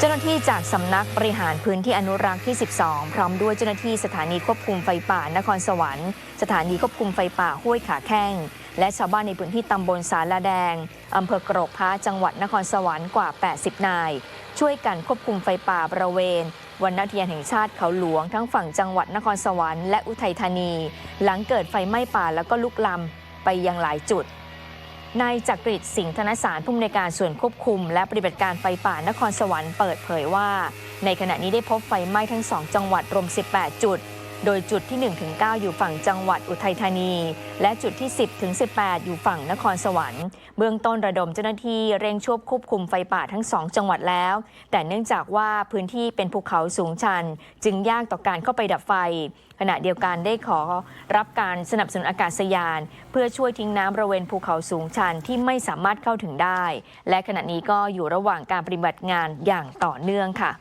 เจ้าหน้าที่จากสำนักบริหารพื้นที่อนุรักษ์ที่ 12 พร้อมด้วยเจ้าหน้าที่สถานีควบคุมไฟป่านครสวรรค์ สถานีควบคุมไฟป่าห้วยขาแข้ง และชาวบ้านในพื้นที่ตำบลสาลาแดงอำเภอกรกพระจังหวัดนครสวรรค์กว่า 80 นาย ช่วยกันควบคุมไฟป่าบริเวณวันนาเทียนแห่งชาติเขาหลวงทั้งฝั่งจังหวัดนครสวรรค์และอุทัยธานี หลังเกิดไฟไหม้ป่าแล้วก็ลุกลามไปยังหลายจุด นายจักริดสิงห์ธนสารผู้อำนวยการส่วนควบคุม และปฏิบัติการไฟป่านครสวรรค์เปิดเผยว่า ในขณะนี้ได้พบไฟไหม้ทั้ง 2 จังหวัดรวม 18 จุด โดยจุดที่ 1-9 อยู่ฝั่งจังหวัดอุทัยธานี และจุดที่ 10-18 อยู่ฝั่งนครสวรรค์ เบื้องต้นระดมเจ้าหน้าที่เร่งช่วยควบคุมไฟป่าทั้ง2จังหวัดแล้ว แต่เนื่องจากว่าพื้นที่เป็นภูเขาสูงชัน จึงยากต่อการเข้าไปดับไฟ ขณะเดียวกันได้ขอรับการสนับสนุนอากาศยาน เพื่อช่วยทิ้งน้ำบริเวณภูเขาสูงชันที่ไม่สามารถเข้าถึงได้ และขณะนี้ก็อยู่ระหว่างการปฏิบัติงานอย่างต่อเนื่องค่ะ